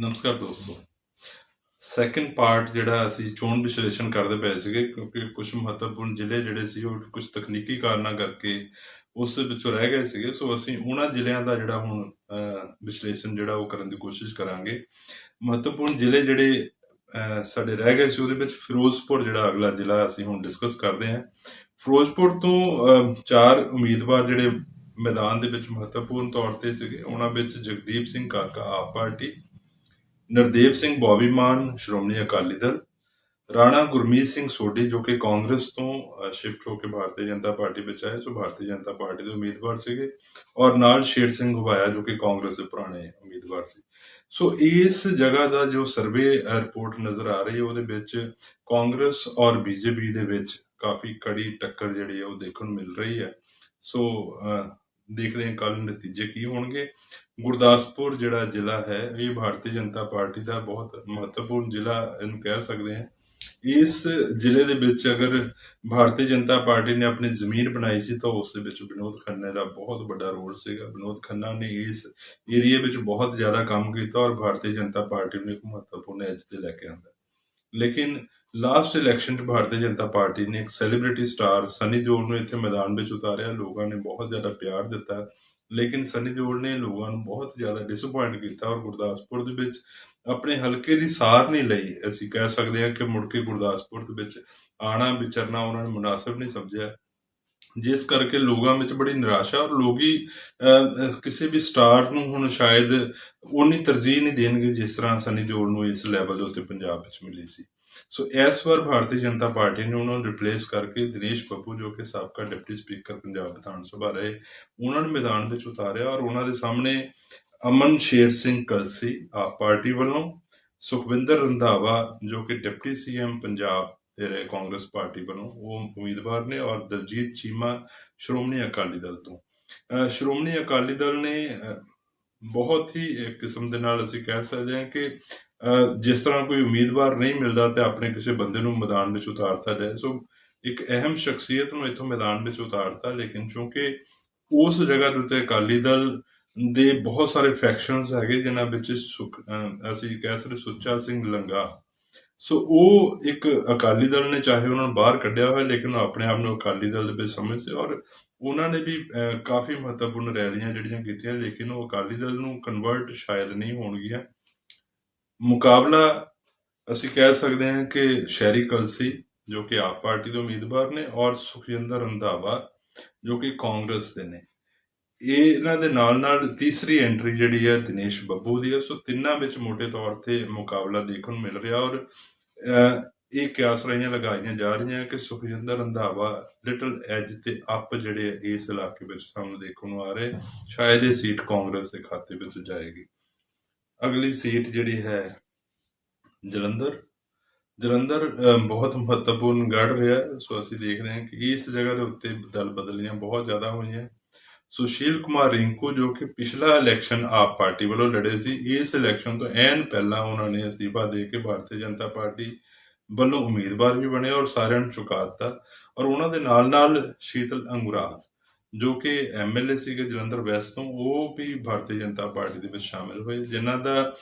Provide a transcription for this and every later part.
ਨਮਸਕਾਰ ਦੋਸਤੋ। Second part ਜਿਹੜਾ ਅਸੀਂ ਚੋਣ ਵਿਸ਼ਲੇਸ਼ਣ ਕਰਦੇ ਪਏ ਸੀਗੇ, ਕਿਉਂਕਿ ਕੁਝ ਮਹੱਤਵਪੂਰਨ ਜ਼ਿਲ੍ਹੇ ਜਿਹੜੇ ਸੀ ਉਹ ਕੁਝ ਤਕਨੀਕੀ ਕਾਰਨਾਂ ਕਰਕੇ ਉਸ ਦੇ ਵਿੱਚੋਂ ਰਹਿ ਗਏ ਸੀਗੇ। ਸੋ ਅਸੀਂ ਉਹਨਾਂ ਜ਼ਿਲ੍ਹਿਆਂ ਦਾ ਜਿਹੜਾ ਹੁਣ ਵਿਸ਼ਲੇਸ਼ਣ ਜਿਹੜਾ ਉਹ ਕਰਨ ਦੀ ਕੋਸ਼ਿਸ਼ ਕਰਾਂਗੇ। ਮਹੱਤਵਪੂਰਨ ਜ਼ਿਲ੍ਹੇ ਜਿਹੜੇ ਸਾਡੇ ਰਹਿ ਗਏ ਸੀ, ਉਹਦੇ ਵਿੱਚ ਫਿਰੋਜ਼ਪੁਰ ਜਿਹੜਾ ਅਗਲਾ ਜ਼ਿਲ੍ਹਾ ਅਸੀਂ ਹੁਣ ਡਿਸਕਸ ਕਰਦੇ ਹਾਂ। ਫਿਰੋਜ਼ਪੁਰ ਤੋਂ ਚਾਰ ਉਮੀਦਵਾਰ ਜਿਹੜੇ ਮੈਦਾਨ ਦੇ ਵਿੱਚ ਮਹੱਤਵਪੂਰਨ ਤੌਰ ਤੇ ਸੀਗੇ, ਉਹਨਾਂ ਵਿੱਚ ਜਗਦੀਪ ਸਿੰਘ ਕਾਕਾ ਆਪ ਪਾਰਟੀ ਨਰਦੇਵ ਸਿੰਘ ਬੋਬੀਮਾਨ ਸ਼੍ਰੋਮਣੀ ਅਕਾਲੀ ਦਲ, ਰਾਣਾ ਗੁਰਮੀਤ ਸਿੰਘ ਸੋਢੀ, ਜੋ ਕਿ ਕਾਂਗਰਸ ਤੋਂ ਸ਼ਿਫਟ ਹੋ ਕੇ ਭਾਰਤੀ ਜਨਤਾ ਪਾਰਟੀ ਵਿੱਚ ਆਏ, ਸੋ ਭਾਰਤੀ ਜਨਤਾ ਪਾਰਟੀ ਦੇ ਉਮੀਦਵਾਰ ਸੀਗੇ, ਔਰ ਨਾਲ ਸ਼ੇਰ ਸਿੰਘ ਹੁਬਾਇਆ ਜੋ ਕਿ ਕਾਂਗਰਸ ਦੇ ਪੁਰਾਣੇ ਉਮੀਦਵਾਰ ਸੀ। ਸੋ ਇਸ ਜਗ੍ਹਾ ਦਾ ਜੋ ਸਰਵੇ ਰਿਪੋਰਟ ਨਜ਼ਰ ਆ ਰਹੀ ਹੈ, ਉਹਦੇ ਵਿੱਚ ਕਾਂਗਰਸ ਔਰ ਬੀਜੇਪੀ ਦੇ ਵਿੱਚ ਕਾਫੀ ਕੜੀ ਟੱਕਰ ਜਿਹੜੀ ਹੈ, ਉਹ ਦੇਖਣ ਨੂੰ ਮਿਲ ਰਹੀ ਹੈ। ਸੋ ਦੇਖਦੇ ਹਾਂ ਕੱਲ ਨਤੀਜੇ ਕੀ ਹੋਣਗੇ। ਗੁਰਦਾਸਪੁਰ ਜਿਹੜਾ ਜ਼ਿਲ੍ਹਾ ਹੈ, ਇਹ ਭਾਰਤੀ ਜਨਤਾ ਪਾਰਟੀ ਦਾ ਬਹੁਤ ਮਹੱਤਵਪੂਰਨ ਜ਼ਿਲ੍ਹਾ ਇਹਨੂੰ ਕਹਿ ਸਕਦੇ ਹਾਂ। ਇਸ ਜ਼ਿਲ੍ਹੇ ਦੇ ਵਿੱਚ ਅਗਰ ਭਾਰਤੀ ਜਨਤਾ ਪਾਰਟੀ ਨੇ ਆਪਣੀ ਜ਼ਮੀਨ ਬਣਾਈ ਸੀ, ਤਾਂ ਉਸ ਦੇ ਵਿੱਚ ਵਿਨੋਦ ਖੰਨਾ ਦਾ ਬਹੁਤ ਵੱਡਾ ਰੋਲ ਸੀਗਾ। ਵਿਨੋਦ ਖੰਨਾ ਨੇ ਇਸ ਏਰੀਏ ਵਿੱਚ ਬਹੁਤ ਜ਼ਿਆਦਾ ਕੰਮ ਕੀਤਾ ਔਰ ਭਾਰਤੀ ਜਨਤਾ ਪਾਰਟੀ ਨੂੰ ਇੱਕ ਮਹੱਤਵਪੂਰਨ ਐਜ ਤੇ ਲੈ ਕੇ ਆਂਦਾ। ਲੇਕਿਨ ਲਾਸਟ ਇਲੈਕਸ਼ਨ 'ਚ ਭਾਰਤੀ ਜਨਤਾ ਪਾਰਟੀ ਨੇ ਇੱਕ ਸੈਲੀਬ੍ਰਿਟੀ ਸਟਾਰ ਸਨੀ ਦਿਓਲ ਨੂੰ ਇੱਥੇ ਮੈਦਾਨ ਵਿੱਚ ਉਤਾਰਿਆ। ਲੋਕਾਂ ਨੇ ਬਹੁਤ ਜ਼ਿਆਦਾ ਪਿਆਰ ਦਿੱਤਾ। ਲੇਕਿਨ ਸਨੀ ਦਿਓਲ ਨੇ ਲੋਕਾਂ ਨੂੰ ਬਹੁਤ ਜ਼ਿਆਦਾ ਡਿਸਪਾਇੰਟ ਕੀਤਾ ਔਰ ਗੁਰਦਾਸਪੁਰ ਦੇ ਵਿੱਚ ਆਪਣੇ ਹਲਕੇ ਦੀ ਸਾਰ ਨਹੀਂ ਲਈ। ਅਸੀਂ ਕਹਿ ਸਕਦੇ ਹਾਂ ਕਿ ਮੁੜ ਕੇ ਗੁਰਦਾਸਪੁਰ ਦੇ ਵਿੱਚ ਆਣਾ ਵਿਚਰਨਾ ਉਹਨਾਂ ਨੇ ਮੁਨਾਸਬ ਨਹੀਂ ਸਮਝਿਆ। ਜਿਸ ਕਰਕੇ ਲੋਕਾਂ ਵਿੱਚ ਬੜੀ ਨਿਰਾਸ਼ਾ ਔਰ ਲੋਕੀ ਕਿਸੇ ਵੀ ਸਟਾਰ ਨੂੰ ਹੁਣ ਸ਼ਾਇਦ ਉਨੀ ਤਰਜੀਹ ਨਹੀਂ ਦੇਣਗੇ ਜਿਸ ਤਰ੍ਹਾਂ ਸਨੀ ਦਿਓਲ ਨੂੰ ਇਸ ਲੈਵਲ ਦੇ ਉੱਤੇ ਪੰਜਾਬ ਵਿੱਚ ਮਿਲੀ ਸੀ। ਸੋ ਇਸ ਵਾਰ ਭਾਰਤੀ ਜਨਤਾ ਪਾਰਟੀ ਨੇ ਉਹਨਾਂ ਨੂੰ ਰਿਪਲੇਸ ਕਰਕੇ ਦਿਨੇਸ਼ ਬੱਬੂ ਜੋ ਕਿ ਸਾਬਕਾ ਡਿਪਟੀ ਸਪੀਕਰ ਪੰਜਾਬ ਵਿਧਾਨ ਸਭਾ ਰਹੇ, ਉਹਨਾਂ ਨੂੰ ਮੈਦਾਨ ਵਿੱਚ ਉਤਾਰਿਆ ਔਰ ਉਹਨਾਂ ਦੇ ਸਾਹਮਣੇ ਅਮਨ ਸ਼ੇਰ ਸਿੰਘ ਕਲਸੀ ਆਪ ਪਾਰਟੀ ਵੱਲੋਂ, ਸੁਖਵਿੰਦਰ ਰੰਧਾਵਾ ਜੋ ਕਿ deputy CM Punjab Congress party ਵੱਲੋਂ, ਉਹ ਉਮੀਦਵਾਰ ਨੇ ਔਰ ਦਲਜੀਤ ਚੀਮਾ ਸ਼੍ਰੋਮਣੀ ਅਕਾਲੀ ਦਲ ਤੋਂ। ਸ਼੍ਰੋਮਣੀ ਅਕਾਲੀ ਦਲ ਨੇ ਬਹੁਤ ਹੀ ਇੱਕ ਕਿਸਮ ਦੇ ਨਾਲ ਅਸੀਂ ਕਹਿ ਸਕਦੇ ਹਾਂ ਕਿ ਜਿਸ ਤਰ੍ਹਾਂ ਕੋਈ ਉਮੀਦਵਾਰ ਨਹੀਂ ਮਿਲਦਾ ਤੇ ਆਪਣੇ ਕਿਸੇ ਬੰਦੇ ਨੂੰ ਮੈਦਾਨ ਵਿੱਚ ਉਤਾਰਤਾ ਜਾਏ, ਸੋ ਇੱਕ ਅਹਿਮ ਸ਼ਖਸੀਅਤ ਨੂੰ ਇੱਥੋਂ ਮੈਦਾਨ ਵਿੱਚ ਉਤਾਰਤਾ, ਲੇਕਿਨ ਕਿਉਂਕਿ ਉਸ ਜਗ੍ਹਾ ਦੇ ਉੱਤੇ ਅਕਾਲੀ ਦਲ ਦੇ ਬਹੁਤ ਸਾਰੇ ਫੈਕਸ਼ਨਸ ਹੈਗੇ, ਜਿਨ੍ਹਾਂ ਵਿੱਚ ਸੁਖ- ਅਸੀਂ ਕਹਿ ਸਕਦੇ ਸੁੱਚਾ ਸਿੰਘ ਲੰਗਾ ਸੋ ਉਹ ਇੱਕ ਅਕਾਲੀ ਦਲ ਨੇ, ਚਾਹੇ ਉਹਨਾਂ ਨੂੰ ਬਾਹਰ ਕੱਢਿਆ ਹੋਇਆ, ਲੇਕਿਨ ਉਹ ਆਪਣੇ ਆਪ ਨੂੰ ਅਕਾਲੀ ਦਲ ਦੇ ਵਿੱਚ ਸਮਝਦੇ ਔਰ ਉਹਨਾਂ ਨੇ ਵੀ ਕਾਫੀ ਮਹੱਤਵਪੂਰਨ ਰੈਲੀਆਂ ਜਿਹੜੀਆਂ ਕੀਤੀਆਂ, ਲੇਕਿਨ ਉਹ ਅਕਾਲੀ ਦਲ ਨੂੰ ਕਨਵਰਟ ਸ਼ਾਇਦ ਨਹੀਂ ਹੋਣਗੀਆਂ। ਮੁਕਾਬਲਾ ਅਸੀਂ ਕਹਿ ਸਕਦੇ ਹਾਂ ਕਿ ਸ਼ੈਰੀ ਕਲਸੀ, ਜੋ ਕਿ ਆਪ ਪਾਰਟੀ ਦੇ ਉਮੀਦਵਾਰ ਨੇ, ਔਰ ਸੁਖਜਿੰਦਰ ਰੰਧਾਵਾ, ਜੋ ਕਿ ਕਾਂਗਰਸ ਦੇ ਨੇ। ਇਹ ਇਹਨਾਂ ਦੇ ਨਾਲ ਨਾਲ ਤੀਸਰੀ ਐਂਟਰੀ ਜਿਹੜੀ ਹੈ ਦਿਨੇਸ਼ ਬੱਬੂ ਦੀ ਹੈ। ਸੋ ਤਿੰਨਾਂ ਵਿੱਚ ਮੋٹے ਤੌਰ ਤੇ ਮੁਕਾਬਲਾ ਦੇਖਣ ਨੂੰ ਮਿਲ ਰਿਹਾ ਔਰ ਇਹ ਕਿਆਸ ਰਾਈਆਂ ਲਗਾਈਆਂ ਜਾ ਰਹੀਆਂ ਕਿ ਸੁਖਜਿੰਦਰ ਰੰਧਾਵਾ ਲਿਟਲ ਐਜ ਤੇ ਅਪ ਜਿਹੜੇ ਇਸ ਇਲਾਕੇ ਵਿੱਚ ਸਾਨੂੰ ਦੇਖਣ ਨੂੰ ਆ ਰਹੇ। ਸ਼ਾਇਦ ਇਹ ਸੀਟ ਕਾਂਗਰਸ ਦੇ ਖਾਤੇ ਵਿੱਚ ਜਾਏਗੀ। ਅਗਲੀ ਸੀਟ ਜਿਹੜੀ ਹੈ ਜਲੰਧਰ। ਜਲੰਧਰ ਬਹੁਤ ਮਹੱਤਵਪੂਰਨ ਗੜ ਰਿਹਾ। ਸੋ ਅਸੀਂ ਦੇਖ ਰਹੇ ਹਾਂ ਕਿ ਇਸ ਜਗ੍ਹਾ ਦੇ ਉੱਤੇ ਦਲ ਬਦਲੀਆਂ ਬਹੁਤ ਜ਼ਿਆਦਾ ਹੋਈਆਂ। ਸੁਸ਼ੀਲ ਕੁਮਾਰ ਰਿੰਕੂ, ਜੋ ਕਿ ਪਿਛਲਾ ਇਲੈਕਸ਼ਨ ਆਪ ਪਾਰਟੀ ਵੱਲੋਂ ਲੜੇ ਸੀ, ਇਸ ਇਲੈਕਸ਼ਨ ਤੋਂ ਐਨ ਪਹਿਲਾਂ ਉਹਨਾਂ ਨੇ ਅਸਤੀਫਾ ਦੇ ਕੇ ਭਾਰਤੀ ਜਨਤਾ ਪਾਰਟੀ ਵੱਲੋਂ ਉਮੀਦਵਾਰ ਵੀ ਬਣੇ ਔਰ ਸਾਰਿਆਂ ਨੂੰ ਚੁਕਾ ਦਿੱਤਾ ਔਰ ਉਹਨਾਂ ਦੇ ਨਾਲ ਨਾਲ ਸ਼ੀਤਲ ਅੰਗੁਰਾਲ ਜੋ ਕਿ ਐਮਐਲਏ ਸੀਗੇ ਜਲੰਧਰ ਵੈਸਟ ਤੋਂ, ਉਹ ਵੀ ਭਾਰਤੀ ਜਨਤਾ ਪਾਰਟੀ ਦੇ ਵਿੱਚ ਸ਼ਾਮਿਲ ਹੋਏ, ਜਿਨ੍ਹਾਂ ਦਾ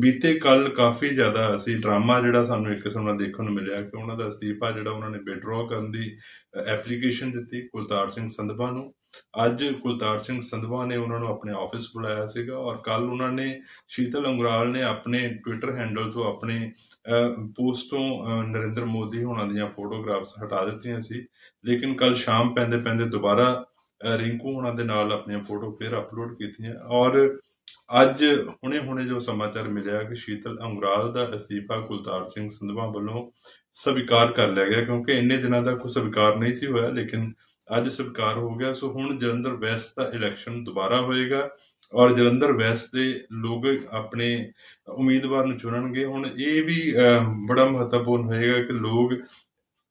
ਬੀਤੇ ਕੱਲ ਕਾਫੀ ਜ਼ਿਆਦਾ ਅਸੀਂ ਡਰਾਮਾ ਜਿਹੜਾ ਸਾਨੂੰ ਇੱਕ ਕਿਸਮ ਨਾਲ ਦੇਖਣ ਨੂੰ ਮਿਲਿਆ ਕਿ ਉਹਨਾਂ ਦਾ ਅਸਤੀਫਾ ਜਿਹੜਾ ਉਹਨਾਂ ਨੇ ਵਿਡਰਾਅ ਕਰਨ ਦੀ ਐਪਲੀਕੇਸ਼ਨ ਦਿੱਤੀ ਕੁਲਤਾਰ ਸਿੰਘ ਸੰਧਵਾ ਨੂੰ। ਅੱਜ ਕੁਲਤਾਰ ਸਿੰਘ ਸੰਧਵਾ ਨੇ ਉਹਨਾਂ ਨੂੰ ਆਪਣੇ ਆਫਿਸ ਬੁਲਾਇਆ ਸੀਗਾ ਔਰ ਕੱਲ ਉਹਨਾਂ ਨੇ ਸ਼ੀਤਲ ਅੰਗਰਾਲ ਨੇ ਆਪਣੇ ਟਵਿੱਟਰ ਹੈਂਡਲ ਤੋਂ ਆਪਣੇ ਪੋਸਟ ਤੋਂ ਨਰਿੰਦਰ ਮੋਦੀ ਹੋਣਾ ਦੀਆਂ ਫੋਟੋਗ੍ਰਾਫਸ ਹਟਾ ਦਿੱਤੀਆਂ ਸੀ। ਲੇਕਿਨ ਕੱਲ ਸ਼ਾਮ ਪੈਂਦੇ ਪੈਂਦੇ ਦੁਬਾਰਾ ਰਿੰਕੂ ਹੋਣਾ ਦੇ ਨਾਲ ਆਪਣੀਆਂ ਫੋਟੋ ਫਿਰ ਅਪਲੋਡ ਕੀਤੀਆਂ। ਔਰ ਅੱਜ ਹੁਣੇ ਹੁਣੇ ਜੋ ਸਮਾਚਾਰ ਮਿਲਿਆ ਕਿ ਸ਼ੀਤਲ ਅੰਗਰਾਲ ਦਾ ਅਸਤੀਫਾ ਕੁਲਤਾਰ ਸਿੰਘ ਸੰਧਵਾ ਵੱਲੋਂ ਸਵੀਕਾਰ ਕਰ ਲਿਆ ਗਿਆ ਕਿਉਂਕਿ ਇੰਨੇ ਦਿਨਾਂ ਤੱਕ ਕੋਈ ਸਵੀਕਾਰ ਨਹੀਂ ਸੀ ਹੋਇਆ ਲੇਕਿਨ ਅੱਜ ਸਵੀਕਾਰ ਹੋ ਗਿਆ। ਸੋ ਹੁਣ ਜਲੰਧਰ ਵੈਸਟ ਦਾ ਇਲੈਕਸ਼ਨ ਦੁਬਾਰਾ ਹੋਏਗਾ ਔਰ ਜਲੰਧਰ ਵੈਸਟ ਦੇ ਲੋਕ ਆਪਣੇ ਉਮੀਦਵਾਰ ਨੂੰ ਚੁਣਨਗੇ। ਹੁਣ ਇਹ ਵੀ ਅਹ, ਬੜਾ ਮਹੱਤਵਪੂਰਨ ਹੋਏਗਾ ਕਿ ਲੋਕ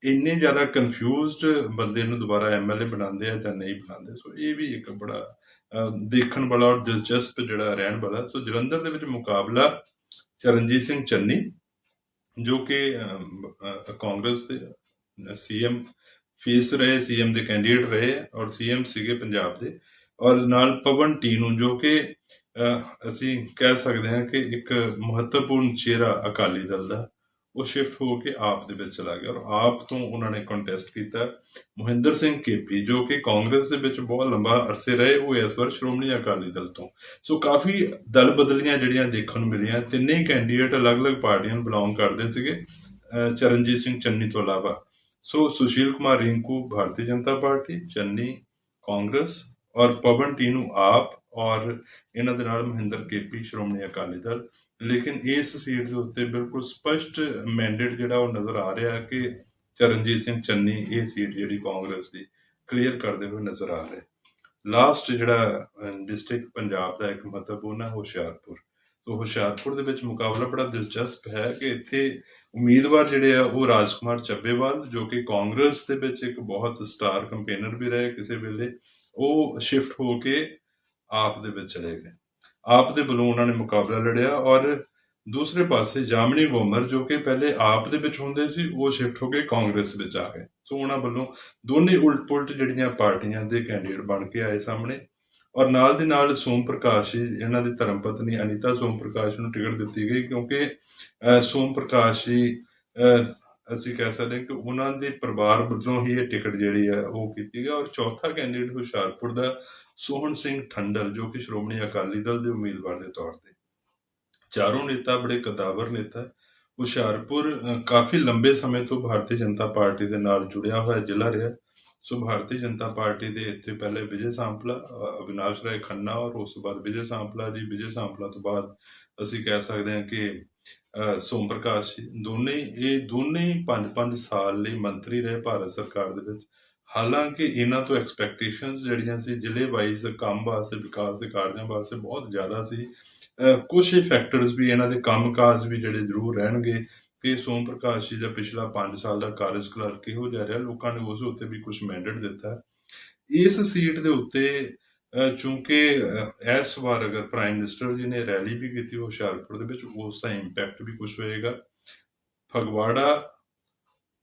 ਇੰਨੇ ਜ਼ਿਆਦਾ ਕਨਫਿਊਜ਼ਡ ਬੰਦੇ ਨੂੰ ਦੁਬਾਰਾ ਐਮਐਲਏ ਬਣਾਉਂਦੇ ਆ ਜਾਂ ਨਹੀਂ ਬਣਾਉਂਦੇ, ਸੋ ਇਹ ਵੀ ਇੱਕ ਬੜਾ ਦੇਖਣ ਵਾਲਾ ਔਰ ਦਿਲਚਸਪ ਜਿਹੜਾ ਰਹਿਣ ਵਾਲਾ। ਸੋ ਜਲੰਧਰ ਦੇ ਵਿੱਚ ਮੁਕਾਬਲਾ ਚਰਨਜੀਤ ਸਿੰਘ ਚੰਨੀ, ਜੋ ਕਿ ਕਾਂਗਰਸ ਦੇ ਸੀਐਮ ਫੇਸ ਰਹੇ ਸੀਐਮ ਦੇ ਕੈਂਡੀਡੇਟ ਰਹੇ ਔਰ ਸੀਐਮ ਸੀਗੇ ਪੰਜਾਬ ਦੇ। ਔਰ ਨਾਲ ਪਵਨ ਟੀਨੂੰ, ਜੋ ਕਿ ਅਸੀਂ ਕਹਿ ਸਕਦੇ ਹਾਂ ਕਿ ਇੱਕ ਮਹੱਤਵਪੂਰਨ ਚਿਹਰਾ ਅਕਾਲੀ ਦਲ ਦਾ। ਉਹ ਸ਼ਿਫਟ ਹੋ ਕੇ ਆਪ ਦੇ ਵਿੱਚ ਚਲਾ ਗਿਆ ਔਰ ਆਪ ਤੋਂ ਉਹਨਾਂ ਨੇ ਕੰਟੈਸਟ ਕੀਤਾ। ਮੋਹਿੰਦਰ ਸਿੰਘ ਕੇਪੀ, ਜੋ ਕਿ ਕਾਂਗਰਸ ਦੇ ਵਿੱਚ ਬਹੁਤ ਲੰਬਾ ਅਰਸੇ ਰਹੇ, ਉਹ ਇਸ ਵਾਰ ਸ਼੍ਰੋਮਣੀ ਅਕਾਲੀ ਦਲ ਤੋਂ। ਸੋ ਕਾਫੀ ਦਲ ਬਦਲੀਆਂ ਜਿਹੜੀਆਂ ਦੇਖਣ ਨੂੰ ਮਿਲੀਆਂ, ਤਿੰਨੇ ਕੈਂਡੀਡੇਟ ਅਲੱਗ-ਅਲੱਗ ਪਾਰਟੀਆਂ ਨੂੰ ਬਿਲੋਂਗ ਕਰਦੇ ਸੀਗੇ, ਅਹ ਚਰਨਜੀਤ ਸਿੰਘ ਚੰਨੀ ਤੋਂ ਇਲਾਵਾ। ਸੋ ਸੁਸ਼ੀਲ ਕੁਮਾਰ ਰਿੰਕੂ ਭਾਰਤੀ ਜਨਤਾ ਪਾਰਟੀ, ਚੰਨੀ ਕਾਂਗਰਸ ਔਰ ਪਵਨ ਟੀਨੂ ਆਪ ਔਰ ਇਹਨਾਂ ਦੇ ਨਾਲ ਮਹਿੰਦਰ ਕੇਪੀ ਸ਼੍ਰੋਮਣੀ ਅਕਾਲੀ ਦਲ। ਲੇਕਿਨ ਇਸ ਸੀਟ ਦੇ ਉੱਤੇ ਬਿਲਕੁਲ ਸਪਸ਼ਟ ਮੈਂਡੇਟ ਜਿਹੜਾ ਉਹ ਨਜ਼ਰ ਆ ਰਿਹਾ ਕਿ ਚਰਨਜੀਤ ਸਿੰਘ ਚੰਨੀ ਇਹ ਸੀਟ ਜਿਹੜੀ ਕਾਂਗਰਸ ਦੀ ਕਲੀਅਰ ਕਰਦੇ ਹੋਏ ਨਜ਼ਰ ਆ ਰਿਹਾ। ਲਾਸਟ ਜਿਹੜਾ ਡਿਸਟ੍ਰਿਕਟ ਪੰਜਾਬ ਦਾ ਇੱਕ ਮਹੱਤਵਪੂਰਨ ਹੈ ਹੁਸ਼ਿਆਰਪੁਰ। ਸੋ ਹੁਸ਼ਿਆਰਪੁਰ ਦੇ ਵਿੱਚ ਮੁਕਾਬਲਾ ਬੜਾ ਦਿਲਚਸਪ ਹੈ ਕਿ ਇੱਥੇ ਉਮੀਦਵਾਰ ਜਿਹੜੇ ਆ ਉਹ ਰਾਜਕੁਮਾਰ ਚੱਬੇਵਾਲ, ਜੋ ਕਿ ਕਾਂਗਰਸ ਦੇ ਵਿੱਚ ਇੱਕ ਬਹੁਤ ਸਟਾਰ ਕੰਪੇਨਰ ਵੀ ਰਹੇ ਕਿਸੇ ਵੇਲੇ, ਉਹ ਸ਼ਿਫਟ ਹੋ ਕੇ ਆਪ ਦੇ ਵਿੱਚ ਚਲੇ ਗਏ। ਆਪ ਦੇ ਵੱਲੋਂ ਉਹਨਾਂ ਨੇ ਮੁਕਾਬਲਾ ਲੜਿਆ ਔਰ ਦੂਸਰੇ ਪਾਸੇ ਜਾਮਨੀ ਗੋਮਰ ਜੋ ਕਿ ਪਹਿਲੇ ਆਪ ਦੇ ਵਿੱਚ ਹੁੰਦੇ ਸੀ, ਉਹ ਸ਼ਿਫਟ ਹੋ ਕੇ ਕਾਂਗਰਸ ਵਿੱਚ ਆ ਗਏ। ਸੋ ਉਹਨਾਂ ਵੱਲੋਂ ਦੋਨੇ ਉਲਟ ਪੁਲਟ ਜਿਹੜੀਆਂ ਪਾਰਟੀਆਂ ਦੇ ਕੈਂਡੀਡੇਟ ਬਣ ਕੇ ਆਏ ਸਾਹਮਣੇ ਔਰ ਨਾਲ ਦੀ ਨਾਲ ਸੋਮ ਪ੍ਰਕਾਸ਼ ਜੀ ਇਹਨਾਂ ਦੀ ਧਰਮ ਪਤਨੀ ਅਨੀਤਾ ਸੋਮ ਪ੍ਰਕਾਸ਼ ਨੂੰ ਟਿਕਟ ਦਿੱਤੀ ਗਈ ਕਿਉਂਕਿ ਸੋਮ ਪ੍ਰਕਾਸ਼ ਜੀ ਅਸੀਂ ਕਹਿ ਸਕਦੇ ਹਾਂ ਕਿ ਉਹਨਾਂ ਦੇ ਪਰਿਵਾਰ ਵੱਲੋਂ ਹੀ ਇਹ ਟਿਕਟ ਜਿਹੜੀ ਹੈ ਉਹ ਕੀਤੀ ਗਈ ਔਰ ਚੌਥਾ ਕੈਂਡੀਡੇਟ ਹੁਸ਼ਿਆਰਪੁਰ ਦਾ ਸੋਹਣ ਸਿੰਘ ਠੰਡਲ, ਜੋ ਕਿ ਸ਼੍ਰੋਮਣੀ ਅਕਾਲੀ ਦਲ ਦੇ ਉਮੀਦਵਾਰ ਦੇ ਤੌਰ ਤੇ। ਚਾਰੋਂ ਨੇਤਾ ਬੜੇ ਕਦਾਵਰ ਨੇਤਾ। ਹੁਸ਼ਿਆਰਪੁਰ ਕਾਫੀ ਲੰਬੇ ਸਮੇਂ ਤੋਂ ਭਾਰਤੀ ਜਨਤਾ ਪਾਰਟੀ ਦੇ ਨਾਲ ਜੁੜਿਆ ਹੋਇਆ ਜ਼ਿਲ੍ਹਾ ਰਿਹਾ। ਸੋ ਭਾਰਤੀ ਜਨਤਾ ਪਾਰਟੀ ਦੇ ਇੱਥੇ ਪਹਿਲੇ ਵਿਜੇ ਸਾਂਪਲਾ ਅਵਿਨਾਸ਼ ਰਾਏ ਖੰਨਾ ਔਰ ਉਸ ਤੋਂ ਬਾਅਦ ਵਿਜੇ ਸਾਂਪਲਾ ਜੀ। ਵਿਜੇ ਸਾਂਪਲਾ ਤੋਂ ਬਾਅਦ ਅਸੀਂ ਕਹਿ ਸਕਦੇ ਹਾਂ ਕਿ ਸੋਮ ਪ੍ਰਕਾਸ਼ ਜੀ। ਦੋਨੇ, ਇਹ ਦੋਨੇ ਹੀ 5-5 ਸਾਲ ਲਈ ਮੰਤਰੀ ਰਹੇ ਭਾਰਤ ਸਰਕਾਰ ਦੇ ਵਿੱਚ। ਹਾਲਾਂਕਿ ਇਹਨਾਂ ਤੋਂ ਐਕਸਪੈਕਟੇਸ਼ਨਸ ਜਿਹੜੀਆਂ ਸੀ, ਜ਼ਿਲ੍ਹੇ ਵਾਈਜ਼ ਕੰਮ ਵਾਸਤੇ, ਵਿਕਾਸ ਦੇ ਕਾਰਜਾਂ ਵਾਸਤੇ ਬਹੁਤ ਜ਼ਿਆਦਾ ਸੀ। ਕੁਝ ਫੈਕਟਰਸ ਵੀ ਇਹਨਾਂ ਦੇ ਕੰਮਕਾਜ ਵੀ ਜਿਹੜੇ ਜ਼ਰੂਰ ਰਹਿਣਗੇ। ਕਿ ਸੋਮ ਪ੍ਰਕਾਸ਼ ਜੀ ਦਾ ਪਿਛਲਾ 5 ਸਾਲ ਦਾ ਕਾਰਜਕਾਲ ਕਿਹੋ ਜਿਹਾ ਰਿਹਾ? ਲੋਕਾਂ ਨੇ ਉਸ ਉੱਤੇ ਵੀ ਕੁਝ ਮੈਂਡੇਟ ਦਿੱਤਾ। ਇਸ ਸੀਟ ਦੇ ਉੱਤੇ ਅਹ, ਚੂੰਕਿ ਇਸ ਵਾਰ ਅਗਰ ਪ੍ਰਾਈਮ ਮਿਨਿਸਟਰ ਜੀ ਨੇ ਰੈਲੀ ਵੀ ਕੀਤੀ ਹੁਸ਼ਿਆਰਪੁਰ ਦੇ ਵਿੱਚ ਉਸ ਦਾ ਇੰਪੈਕਟ ਵੀ ਕੁਝ ਹੋਏਗਾ। ਫਗਵਾੜਾ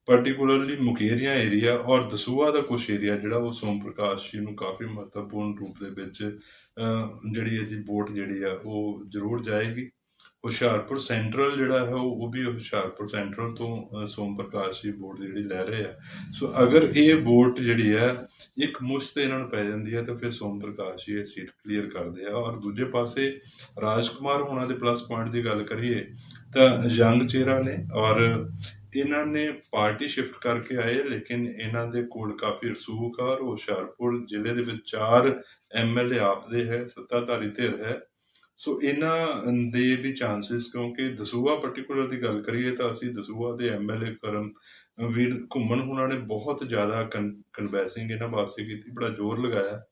ਪਾਰਟਿਕੂਲਰਲੀ ਮੁਕੇਰੀਆਂ ਏਰੀਆ ਔਰ ਦਸੂਹਾ ਦਾ ਕੁਝ ਏਰੀਆ ਜਿਹੜਾ ਉਹ ਸੋਮ ਪ੍ਰਕਾਸ਼ ਜੀ ਨੂੰ ਕਾਫੀ ਮਹੱਤਵਪੂਰਨ ਰੂਪ ਦੇ ਵਿੱਚ ਅਹ, ਜਿਹੜੀ ਇਹਦੀ ਵੋਟ ਜਿਹੜੀ ਆ ਉਹ ਜ਼ਰੂਰ ਜਾਏਗੀ। ਹੁਸ਼ਿਆਰਪੁਰ ਸੈਂਟਰਲ ਜਿਹੜਾ ਹੈ, ਉਹ ਵੀ ਹੁਸ਼ਿਆਰਪੁਰ ਸੈਂਟਰਲ ਤੋਂ ਸੋਮ ਪ੍ਰਕਾਸ਼ ਜੀ ਵੋਟ ਜਿਹੜੀ ਲੈ ਰਹੇ ਆ। ਸੋ ਅਗਰ ਇਹ ਵੋਟ ਜਿਹੜੀ ਹੈ, ਇੱਕ ਮੁਸ਼ਤ ਤੇ ਇਹਨਾਂ ਨੂੰ ਪੈ ਜਾਂਦੀ ਹੈ, ਤਾਂ ਫਿਰ ਸੋਮ ਪ੍ਰਕਾਸ਼ ਜੀ ਇਹ ਸੀਟ ਕਲੀਅਰ ਕਰਦੇ ਆ। ਔਰ ਦੂਜੇ ਪਾਸੇ ਰਾਜਕੁਮਾਰ ਹੋਣਾ ਦੇ ਪਲੱਸ ਪੁਆਇੰਟ ਦੀ ਗੱਲ ਕਰੀਏ, ਤਾਂ ਯੰਗ ਚਿਹਰਾ ਨੇ, ਔਰ ਇਹਨਾਂ ਨੇ ਪਾਰਟੀ ਸ਼ਿਫਟ ਕਰਕੇ ਆਏ, ਲੇਕਿਨ ਇਹਨਾਂ ਦੇ ਕੋਲ ਕਾਫੀ ਰਸੂਖ ਆ ਔਰ ਹੁਸ਼ਿਆਰਪੁਰ ਜ਼ਿਲ੍ਹੇ ਦੇ ਵਿੱਚ ਚਾਰ ਐਮਐਲਏ ਆਪ ਦੇ ਹੈ, ਸੱਤਾਧਾਰੀ ਧਿਰ ਹੈ। ਸੋ ਇਹਨਾਂ ਦੇ ਵੀ ਚਾਂਸਸ ਕਿਉਂਕਿ ਦਸੂਹਾ ਪਾਰਟਿਕੂਲਰ ਦੀ ਗੱਲ ਕਰੀਏ ਤਾਂ ਅਸੀਂ ਦਸੂਹਾ ਦੇ ਐਮਐਲਏ ਕਰਮ ਵੀਰ ਘੁੰਮਣ ਹੁਣਾਂ ਨੇ ਬਹੁਤ ਜ਼ਿਆਦਾ ਕਨਵੈਸਿੰਗ ਇਹਨਾਂ ਵਾਸਤੇ ਕੀਤੀ, ਬੜਾ ਜ਼ੋਰ ਲਗਾਇਆ।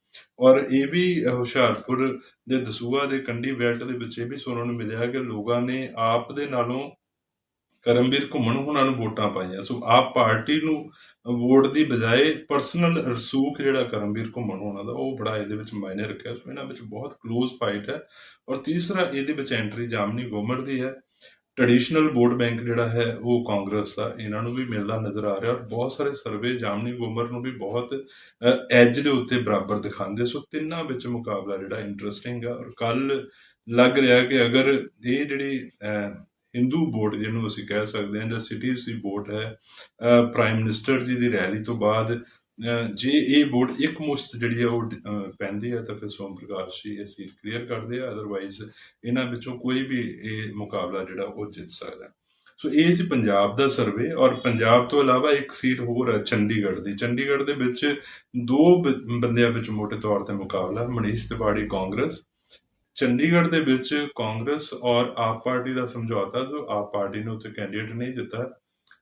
ਔਰ ਇਹ ਵੀ ਹੁਸ਼ਿਆਰਪੁਰ ਦੇ ਦਸੂਹਾ ਦੇ ਕੰਢੀ ਬੈਲਟ ਦੇ ਵਿੱਚ ਇਹ ਵੀ ਸੁਣਨ ਨੂੰ ਮਿਲਿਆ ਕਿ ਲੋਕਾਂ ਨੇ ਆਪ ਦੇ ਨਾਲੋਂ ਕਰਮਵੀਰ ਘੁੰਮਣ ਹੁਣਾਂ ਨੂੰ ਵੋਟਾਂ ਪਾਈਆਂ। ਸੋ ਆਪ ਪਾਰਟੀ ਨੂੰ ਵੋਟ ਦੀ ਬਜਾਏ ਪਰਸਨਲ ਰਸੂਖ ਜਿਹੜਾ ਕਰਮਵੀਰ ਘੁੰਮਣ ਹੋਣਾ ਦਾ, ਉਹ ਬੜਾ ਇਹਦੇ ਵਿੱਚ ਮਾਇਨੇ ਰੱਖਿਆ। ਸੋ ਇਹਨਾਂ ਵਿੱਚ ਬਹੁਤ ক্লোਜ਼ ਫਾਈਟ ਹੈ। ਔਰ ਤੀਸਰਾ, ਇਹਦੇ ਵਿੱਚ ਐਂਟਰੀ ਜਾਮਨੀ ਗੋਮਰ ਦੀ ਹੈ। ਟ੍ਰੈਡੀਸ਼ਨਲ ਵੋਟ ਬੈਂਕ ਜਿਹੜਾ ਹੈ, ਉਹ ਕਾਂਗਰਸ ਦਾ, ਇਹਨਾਂ ਨੂੰ ਵੀ ਮਿਲਦਾ ਨਜ਼ਰ ਆ ਰਿਹਾ ਔਰ ਬਹੁਤ ਸਾਰੇ ਸਰਵੇ ਜਾਮਨੀ ਗੋਮਰ ਨੂੰ ਵੀ ਬਹੁਤ ਐਜ ਦੇ ਉੱਤੇ ਬਰਾਬਰ ਦਿਖਾਉਂਦੇ। ਸੋ ਤਿੰਨਾਂ ਵਿੱਚ ਮੁਕਾਬਲਾ ਜਿਹੜਾ ਇੰਟਰਸਟਿੰਗ ਆ ਔਰ ਕੱਲ ਲੱਗ ਰਿਹਾ ਕਿ ਅਗਰ ਇਹ ਜਿਹੜੀ ਹਿੰਦੂ ਵੋਟ ਜਿਹਨੂੰ ਅਸੀਂ ਕਹਿ ਸਕਦੇ ਹਾਂ ਜਾਂ ਸਿਟੀ ਸੀ ਵੋਟ ਹੈ ਪ੍ਰਾਈਮ ਮਿਨਿਸਟਰ ਜੀ ਦੀ ਰੈਲੀ ਤੋਂ ਬਾਅਦ ਜੇ ਇਹ ਵੋਟ ਇੱਕ ਮੁਸ਼ਤ ਜਿਹੜੀ ਹੈ ਉਹ ਪੈਂਦੀ ਹੈ ਤਾਂ ਫਿਰ ਸੋਮ ਪ੍ਰਕਾਸ਼ ਜੀ ਇਹ ਸੀਟ ਕਲੀਅਰ ਕਰਦੇ ਆ ਅਦਰਵਾਈਜ਼ ਇਹਨਾਂ ਵਿੱਚੋਂ ਕੋਈ ਵੀ ਇਹ ਮੁਕਾਬਲਾ ਜਿਹੜਾ ਉਹ ਜਿੱਤ ਸਕਦਾ। ਸੋ ਇਹ ਸੀ ਪੰਜਾਬ ਦਾ ਸਰਵੇ ਔਰ ਪੰਜਾਬ ਤੋਂ ਇਲਾਵਾ ਇੱਕ ਸੀਟ ਹੋਰ ਹੈ ਚੰਡੀਗੜ੍ਹ ਦੀ। ਚੰਡੀਗੜ੍ਹ ਦੇ ਵਿੱਚ ਦੋ ਬ- ਬੰਦਿਆਂ ਵਿੱਚ ਮੋਟੇ ਤੌਰ ਤੇ ਮੁਕਾਬਲਾ, ਮਨੀਸ਼ ਤਿਵਾੜੀ ਕਾਂਗਰਸ। ਚੰਡੀਗੜ੍ਹ ਦੇ ਵਿੱਚ ਕਾਂਗਰਸ ਔਰ ਆਪ ਪਾਰਟੀ ਦਾ ਸਮਝੌਤਾ, ਜੋ ਆਪ ਪਾਰਟੀ ਨੇ ਉੱਥੇ ਕੈਂਡੀਡੇਟ ਨਹੀਂ ਦਿੱਤਾ।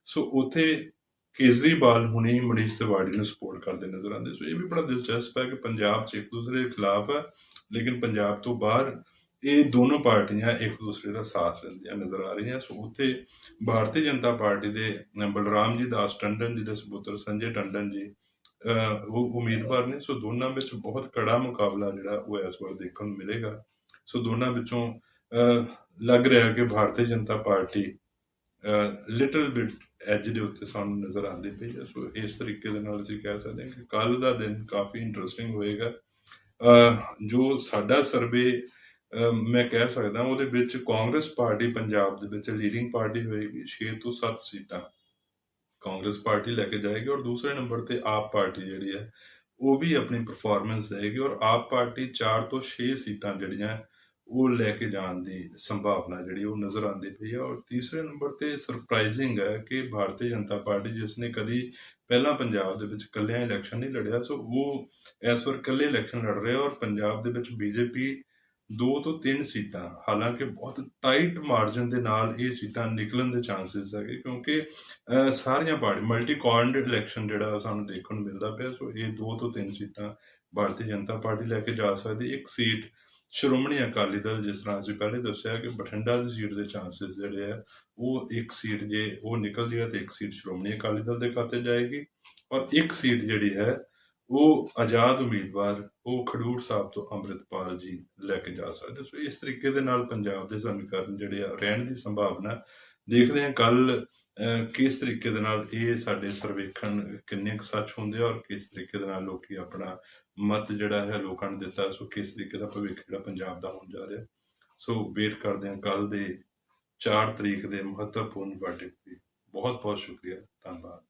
ਸੋ ਉੱਥੇ ਕੇਜਰੀਵਾਲ ਹੁਣੀ ਮਨੀਸ਼ ਤਿਵਾੜੀ ਨੂੰ ਸਪੋਰਟ ਕਰਦੇ ਨਜ਼ਰ ਆਉਂਦੇ। ਸੋ ਇਹ ਵੀ ਬੜਾ ਦਿਲਚਸਪ ਹੈ ਕਿ ਪੰਜਾਬ 'ਚ ਇੱਕ ਦੂਸਰੇ ਦੇ ਖਿਲਾਫ ਹੈ, ਲੇਕਿਨ ਪੰਜਾਬ ਤੋਂ ਬਾਹਰ ਇਹ ਦੋਨੋਂ ਪਾਰਟੀਆਂ ਇੱਕ ਦੂਸਰੇ ਦਾ ਸਾਥ ਲੈਂਦੀਆਂ ਨਜ਼ਰ ਆ ਰਹੀਆਂ। ਸੋ ਉੱਥੇ ਭਾਰਤੀ ਜਨਤਾ ਪਾਰਟੀ ਦੇ ਬਲਰਾਮ ਜੀ, ਦਾਸ ਟੰਡਨ ਜੀ ਦੇ ਸਪੁੱਤਰ ਸੰਜੇ ਟੰਡਨ ਜੀ ਉਹ ਉਮੀਦਵਾਰ ਨੇ। ਸੋ ਦੋਨਾਂ ਵਿੱਚ ਬਹੁਤ ਕੜਾ ਮੁਕਾਬਲਾ ਜਿਹੜਾ ਉਹ ਇਸ ਵਾਰ ਦੇਖਣ ਨੂੰ ਮਿਲੇਗਾ। ਸੋ ਦੋਨਾਂ ਵਿੱਚੋਂ ਲੱਗ ਰਿਹਾ ਕਿ Bharatiya Janata party little bit edge ਦੇ ਉੱਤੇ ਸਾਨੂੰ ਨਜ਼ਰ ਆਉਂਦੀ ਪਈ ਹੈ। ਸੋ ਇਸ ਤਰੀਕੇ ਦੇ ਨਾਲ ਅਸੀਂ ਕਹਿ ਸਕਦੇ ਹਾਂ ਕਿ ਕੱਲ ਦਾ ਦਿਨ ਕਾਫੀ ਇੰਟਰਸਟਿੰਗ ਹੋਏਗਾ। ਜੋ ਸਾਡਾ ਸਰਵੇ ਮੈਂ ਕਹਿ ਸਕਦਾ ਉਹਦੇ ਵਿੱਚ ਕਾਂਗਰਸ ਪਾਰਟੀ ਪੰਜਾਬ ਦੇ ਵਿੱਚ ਲੀਡਿੰਗ ਪਾਰਟੀ ਹੋਏਗੀ 6 ਤੋਂ 7 ਸੀਟਾਂ ਕਾਂਗਰਸ ਪਾਰਟੀ ਲੈ ਕੇ ਜਾਏਗੀ ਔਰ ਦੂਸਰੇ ਨੰਬਰ ਤੇ ਆਪ ਪਾਰਟੀ ਜਿਹੜੀ ਹੈ, ਉਹ ਵੀ ਆਪਣੀ ਪਰਫਾਰਮੈਂਸ ਦੇਗੀ ਔਰ ਆਪ ਪਾਰਟੀ 4 ਤੋਂ 6 ਸੀਟਾਂ ਜਿਹੜੀਆਂ ਉਹ ਲੈ ਕੇ ਜਾਣ ਦੀ ਸੰਭਾਵਨਾ ਜਿਹੜੀ ਉਹ ਨਜ਼ਰ ਆਉਂਦੀ ਪਈ ਹੈ ਔਰ ਤੀਸਰੇ ਨੰਬਰ ਤੇ ਸਰਪ੍ਰਾਈਜ਼ਿੰਗ ਹੈ ਕਿ ਭਾਰਤੀ ਜਨਤਾ ਪਾਰਟੀ ਜਿਸ ਨੇ ਕਦੀ ਪਹਿਲਾਂ ਪੰਜਾਬ ਦੇ ਵਿੱਚ ਇਕੱਲਿਆਂ ਇਲੈਕਸ਼ਨ ਨਹੀਂ ਲੜਿਆ, ਸੋ ਉਹ ਇਸ ਵਾਰ ਇਕੱਲੇ ਇਲੈਕਸ਼ਨ ਲੜ ਰਿਹਾ ਔਰ ਪੰਜਾਬ ਦੇ ਵਿੱਚ ਬੀਜੇਪੀ ਦੋ ਤੋਂ ਤਿੰਨ ਸੀਟਾਂ, ਹਾਲਾਂਕਿ ਬਹੁਤ ਟਾਈਟ ਮਾਰਜਨ ਦੇ ਨਾਲ ਇਹ ਸੀਟਾਂ ਨਿਕਲਣ ਦੇ ਚਾਂਸਸ ਹੈਗੇ ਕਿਉਂਕਿ ਸਾਰੀਆਂ ਪਾਰਟੀ ਮਲਟੀ ਕੋਆਰਡੀਨੇਟ ਇਲੈਕਸ਼ਨ ਜਿਹੜਾ ਸਾਨੂੰ ਦੇਖਣ ਨੂੰ ਮਿਲਦਾ ਪਿਆ, ਸੋ ਇਹ ਦੋ ਤੋਂ ਤਿੰਨ ਸੀਟਾਂ ਭਾਰਤੀ ਜਨਤਾ ਪਾਰਟੀ ਲੈ ਕੇ ਜਾ ਸਕਦੀ, ਇੱਕ ਸੀਟ ਸ਼੍ਰੋਮਣੀ ਅਕਾਲੀ ਦਲ ਜਿਸ ਤਰ੍ਹਾਂ ਅਸੀਂ ਪਹਿਲੇ ਦੱਸਿਆ ਕਿ ਬਠਿੰਡਾ ਦੀ ਸੀਟ ਦੇ ਚਾਂਸਸ ਜਿਹੜੇ ਆ, ਉਹ ਇੱਕ ਸੀਟ ਜੇ ਉਹ ਨਿਕਲਦੀ ਹੈ ਤੇ ਇੱਕ ਸੀਟ ਸ਼੍ਰੋਮਣੀ ਅਕਾਲੀ ਦਲ ਦੇ ਖਾਤੇ ਜਾਏਗੀ। ਔਰ ਇੱਕ ਸੀਟ ਜਿਹੜੀ ਹੈ, ਉਹ ਆਜ਼ਾਦ ਉਮੀਦਵਾਰ, ਉਹ ਖਡੂਰ ਸਾਹਿਬ ਤੋਂ ਅੰਮ੍ਰਿਤਪਾਲ ਜੀ ਲੈ ਕੇ ਜਾ ਸਕਦੇ ਸੋ ਇਸ ਤਰੀਕੇ ਦੇ ਨਾਲ ਪੰਜਾਬ ਦੇ ਸਮੀਕਰਨ ਜਿਹੜੇ ਆ, ਰਹਿਣ ਦੀ ਸੰਭਾਵਨਾ ਦੇਖਦੇ ਹਾਂ ਕੱਲ ਕਿਸ ਤਰੀਕੇ ਦੇ ਨਾਲ ਇਹ ਸਾਡੇ ਸਰਵੇਖਣ ਕਿੰਨੇ ਕੁ ਸੱਚ ਹੁੰਦੇ ਆ ਔਰ ਕਿਸ ਤਰੀਕੇ ਦੇ ਨਾਲ ਲੋਕੀ ਆਪਣਾ ਮਤ ਜਿਹੜਾ ਹੈ ਲੋਕਾਂ ਨੂੰ ਦਿੱਤਾ, ਸੋ ਕਿਸ ਤਰੀਕੇ ਦਾ ਭਵਿੱਖ ਜਿਹੜਾ ਪੰਜਾਬ ਦਾ ਹੋਣ ਜਾ ਰਿਹਾ। ਸੋ ਵੇਟ ਕਰਦੇ ਹਾਂ ਕੱਲ ਦੇ 4 ਤਰੀਕ ਦੇ ਮਹੱਤਵਪੂਰਨ ਵਰਡਿਕਟ ਦੀ ਬਹੁਤ ਬਹੁਤ ਸ਼ੁਕਰੀਆ, ਧੰਨਵਾਦ।